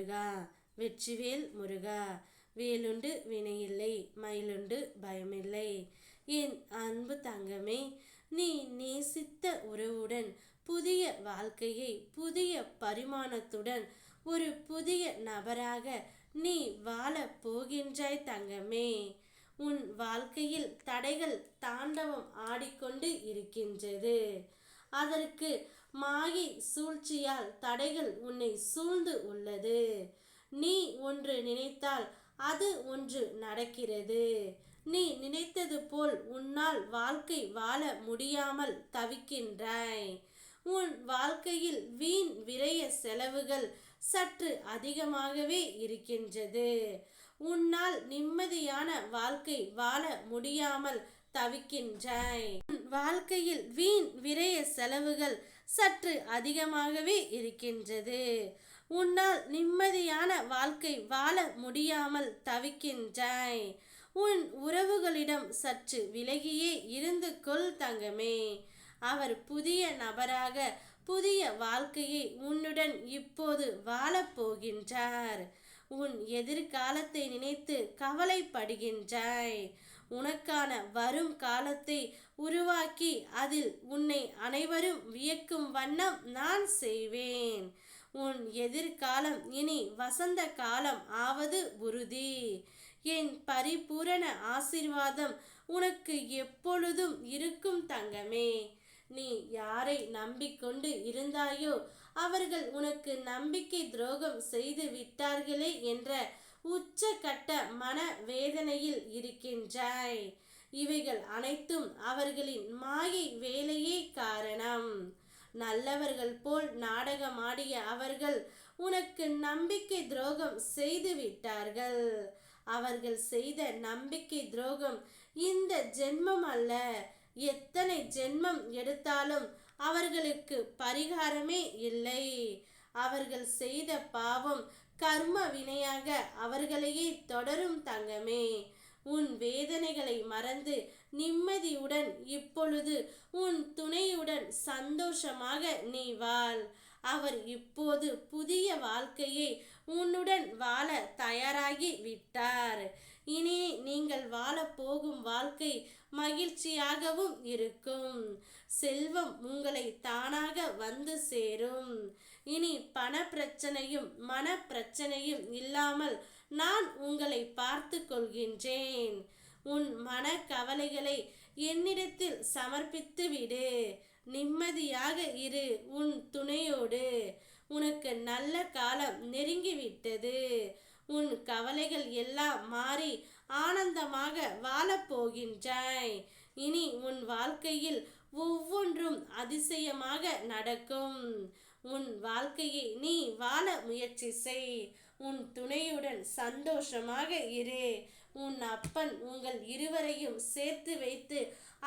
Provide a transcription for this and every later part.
முருகா வெற்றிவேல் முருகா வேலுண்டு வினையில்லை மயிலுண்டு பயமில்லை. என் அன்பு தங்கமே நீ நேசித்த உறவுடன் புதிய வாழ்க்கையை புதிய பரிமாணத்துடன் ஒரு புதிய நபராக நீ வாழ போகின்றாய் தங்கமே. உன் வாழ்க்கையில் தடைகள் தாண்டவம் ஆடிக்கொண்டு இருக்கின்றது. அதற்கு மாயை சூழ்ச்சியால் தடைகள் உன்னை சூழ்ந்து உள்ளது. நீ ஒன்று நினைத்தால் அது ஒன்று நடக்கிறது. நீ நினைத்தது போல் உன்னால் வாழ்க்கை வாழ முடியாமல் தவிக்கின்றாய். உன் வாழ்க்கையில் வீண் விரைய செலவுகள் சற்று அதிகமாகவே இருக்கின்றது. உன்னால் நிம்மதியான வாழ்க்கை வாழ முடியாமல் தவிக்கின்றாய். வாழ்க்கையில் வீண் விரைய செலவுகள் சற்று அதிகமாகவே இருக்கின்றது. உன்னால் நிம்மதியான வாழ்க்கை வாழ முடியாமல் தவிக்கின்றாய். உன் உறவுகளிடம் சற்று விலகியே இருந்து கொள் தங்கமே. அவர் புதிய நபராக புதிய வாழ்க்கையை உன்னுடன் இப்போது வாழப்போகின்றார் உன் எதிர்காலத்தை நினைத்து கவலைப்படுகின்றாய். உனக்கான வரும் காலத்தை உருவாக்கி அதில் உன்னை அனைவரும் வியக்கும் வண்ணம் நான் செய்வேன். உன் எதிர்காலம் இனி வசந்த காலம் ஆவது உறுதி. என் பரிபூரண ஆசிர்வாதம் உனக்கு எப்பொழுதும் இருக்கும் தங்கமே. நீ யாரை நம்பிக்கொண்டு இருந்தாயோ அவர்கள் உனக்கு நம்பிக்கை துரோகம் செய்து விட்டார்களே என்ற உச்சகட்ட மன வேதனையில் இருக்கின்றாய். இவைகள் அனைத்தும் அவர்களின் மாயை வேலையே காரணம். நல்லவர்கள் போல் நாடகமாடிய அவர்கள் உனக்கு நம்பிக்கை துரோகம் செய்து விட்டார்கள். அவர்கள் செய்த நம்பிக்கை துரோகம் இந்த ஜென்மம் அல்ல. எத்தனை ஜென்மம் எடுத்தாலும் அவர்களுக்கு பரிகாரமே இல்லை. அவர்கள் செய்த பாவம் கர்ம வினையாக அவர்களையே தொடரும் தங்கமே. உன் வேதனைகளை மறந்து நிம்மதியுடன் இப்பொழுது உன் துணையுடன் சந்தோஷமாக நீ வாழ். அவர் இப்போது புதிய வாழ்க்கையை உன்னுடன் வாழ தயாராகி விட்டார். இனி நீங்கள் வாழ போகும் வாழ்க்கை மகிழ்ச்சியாகவும் இருக்கும். செல்வம் உங்களை தானாக வந்து சேரும். இனி பண பிரச்சனையும் மன பிரச்சனையும் இல்லாமல் நான் உங்களை பார்த்து கொள்கின்றேன். உன் மன கவலைகளை என்னிடத்தில் சமர்ப்பித்து விடு. நிம்மதியாக இரு உன் துணையோடு. உனக்கு நல்ல காலம் நெருங்கிவிட்டது. உன் கவலைகள் எல்லாம் மாறி ஆனந்தமாக வாழப்போகின்றாய் இனி உன் வாழ்க்கையில் ஒவ்வொன்றும் அதிசயமாக நடக்கும். உன் வாழ்க்கையை நீ வாழ முயற்சி செய். உன் துணையுடன் சந்தோஷமாக இரு. உன் அப்பன் உங்கள் இருவரையும் சேர்த்து வைத்து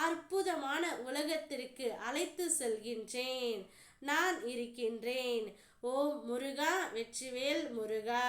அற்புதமான உலகத்திற்கு அழைத்து செல்கின்றேன். நான் இருக்கின்றேன். ஓ முருகா வெற்றிவேல் முருகா!